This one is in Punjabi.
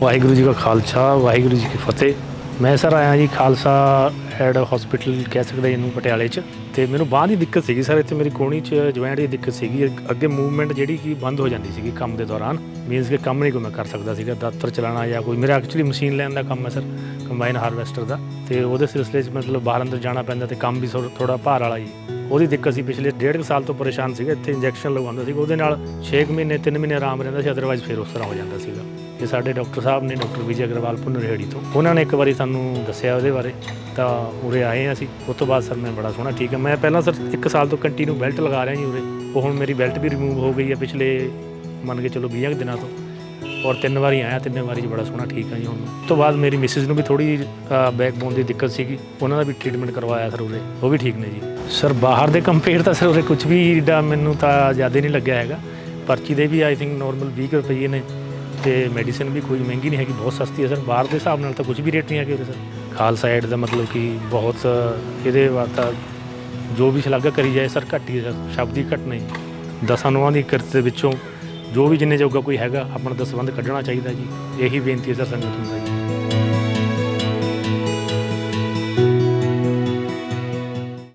ਵਾਹਿਗੁਰੂ ਜੀ ਕਾ ਖਾਲਸਾ, ਵਾਹਿਗੁਰੂ ਜੀ ਕੀ ਫਤਿਹ। ਮੈਂ ਸਰ ਆਇਆ ਜੀ ਖਾਲਸਾ ਹੈਡ ਹਸਪੀਟਲ ਕਹਿ ਸਕਦੇ ਇਹਨੂੰ ਪਟਿਆਲੇ 'ਚ। ਤੇ ਮੈਨੂੰ ਬਾਂਹ ਦੀ ਦਿੱਕਤ ਸੀਗੀ ਸਰ, ਇੱਥੇ ਮੇਰੀ ਕੋਣੀ 'ਚ ਜੁਆਇੰਟ ਦੀ ਦਿੱਕਤ ਸੀਗੀ। ਅੱਗੇ ਮੂਵਮੈਂਟ ਜਿਹੜੀ ਕਿ ਬੰਦ ਹੋ ਜਾਂਦੀ ਸੀਗੀ ਕੰਮ ਦੇ ਦੌਰਾਨ। ਮੀਨਸ ਕਿ ਕੰਮ ਨਹੀਂ ਕੋਈ ਮੈਂ ਕਰ ਸਕਦਾ ਸੀਗਾ, ਦਫ਼ਤਰ ਚਲਾਉਣਾ ਜਾਂ ਕੋਈ ਮੇਰਾ ਐਕਚੁਅਲੀ ਮਸ਼ੀਨ ਲੈਣ ਦਾ ਕੰਮ ਹੈ ਸਰ ਕੰਬਾਈਨ ਹਾਰਵੈਸਟਰ ਦਾ। ਤੇ ਉਹਦੇ ਸਿਲਸਿਲੇ 'ਚ ਮਤਲਬ ਬਾਹਰ ਅੰਦਰ ਜਾਣਾ ਪੈਂਦਾ ਤੇ ਕੰਮ ਵੀ ਥੋੜਾ ਭਾਰ ਵਾਲਾ ਜੀ ਉਹਦੀ ਦਿੱਕਤ ਸੀ, ਪਿਛਲੇ ਡੇਢ ਕੁ ਸਾਲ ਤੋਂ ਪਰੇਸ਼ਾਨ ਸੀਗਾ, ਇੱਥੇ ਇੰਜੈਕਸ਼ਨ ਲਗਵਾਉਂਦਾ ਸੀ ਉਹਦੇ ਨਾਲ 6 ਮਹੀਨੇ 3 ਮਹੀਨੇ ਆਰਾਮ ਰਹਿੰਦਾ ਸੀ ਅਦਰਵਾਈਜ਼ ਫਿਰ ਉਸ ਤਰ੍ਹਾਂ ਹੋ ਜਾਂਦਾ ਸੀਗਾ। ਇਹ ਸਾਡੇ ਡਾਕਟਰ ਸਾਹਿਬ ਨੇ, ਡਾਕਟਰ ਵਿਜੇ ਅਗਰਵਾਲ ਪੁਨਰਹੇੜੀ ਤੋਂ, ਉਹਨਾਂ ਨੇ ਇੱਕ ਵਾਰੀ ਸਾਨੂੰ ਦੱਸਿਆ ਉਹਦੇ ਬਾਰੇ, ਤਾਂ ਉਰੇ ਆਏ ਹਾਂ ਅਸੀਂ, ਉਸ ਤੋਂ ਬਾਅਦ ਸਰ ਮੈਂ ਬੜਾ ਸੋਹਣਾ, ਠੀਕ ਹੈ। ਮੈਂ ਪਹਿਲਾਂ ਸਰ 1 ਸਾਲ ਤੋਂ ਕੰਟੀਨਿਊ ਬੈਲਟ ਲਗਾ ਰਿਹਾ ਜੀ ਉਰੇ, ਉਹ ਹੁਣ ਮੇਰੀ ਬੈਲਟ ਵੀ ਰਿਮੂਵ ਹੋ ਗਈ ਹੈ ਪਿਛਲੇ, ਮੰਨ ਕੇ ਚਲੋ 20 ਕੁ ਦਿਨਾਂ ਤੋਂ। ਔਰ ਤਿੰਨ ਵਾਰੀ ਆਇਆ, ਤਿੰਨੇ ਵਾਰੀ 'ਚ ਬੜਾ ਸੋਹਣਾ ਠੀਕ ਆ ਜੀ ਹੁਣ। ਉਸ ਤੋਂ ਬਾਅਦ ਮੇਰੀ ਮਿਸਿਸ ਨੂੰ ਵੀ ਥੋੜੀ ਬੈਕਬੋਨ ਦੀ ਦਿੱਕਤ ਸੀਗੀ। ਉਹਨਾਂ ਦਾ ਵੀ ਟ੍ਰੀਟਮੈਂਟ ਕਰਵਾਇਆ ਸਰ ਉਰੇ ਉਹ ਵੀ ਠੀਕ ਨੇ ਜੀ। ਸਰ, ਬਾਹਰ ਦੇ ਕੰਪੇਅਰ ਤਾਂ ਸਰ ਉਰੇ ਕੁਝ ਵੀ ਏਡਾ ਮੈਨੂੰ ਤਾਂ ਜ਼ਿਆਦਾ ਨਹੀਂ ਲੱਗਿਆ ਹੈਗਾ। ਪਰਚੀ ਦੇ ਵੀ ਆਈ ਥਿੰਕ ਨਾਰਮਲ 20 ਕੁ ਰੁਪਏ ਨੇ ਤੇ ਮੈਡੀਸਿਨ ਵੀ ਕੋਈ ਮਹਿੰਗੀ ਨਹੀਂ ਹੈਗੀ, ਬਹੁਤ ਸਸਤੀ ਹੈ ਸਰ। ਬਾਹਰ ਦੇ ਹਿਸਾਬ ਨਾਲ ਤਾਂ ਕੁਝ ਵੀ ਰੇਟ ਨਹੀਂ ਹੈਗੇ ਉਰੇ ਸਰ। ਖਾਲਸਾ ਐਡ ਦਾ ਮਤਲਬ ਕਿ ਬਹੁਤ, ਇਹਦੇ ਵਾਸਤਾ ਜੋ ਵੀ ਸ਼ਲਾਘਾ ਕਰੀ ਜਾਏ ਸਰ, ਘੱਟ ਹੀ ਹੈ ਸਰ। ਸ਼ਬਦ ਹੀ ਘੱਟ ਨਹੀਂ ਦਸਾਂ ਨੋਆਂ ਦੀ ਕਿਰਤ ਦੇ ਵਿੱਚੋਂ ਜੋ ਵੀ ਜਿੰਨੇ ਜੋਗਾ ਕੋਈ ਹੈਗਾ ਆਪਣਾ ਦਸਵੰਦ ਕੱਢਣਾ ਚਾਹੀਦਾ ਜੀ। ਇਹੀ ਬੇਨਤੀ ਹੈ ਸਰ ਸੰਗਤ ਨੂੰ। ਜੀ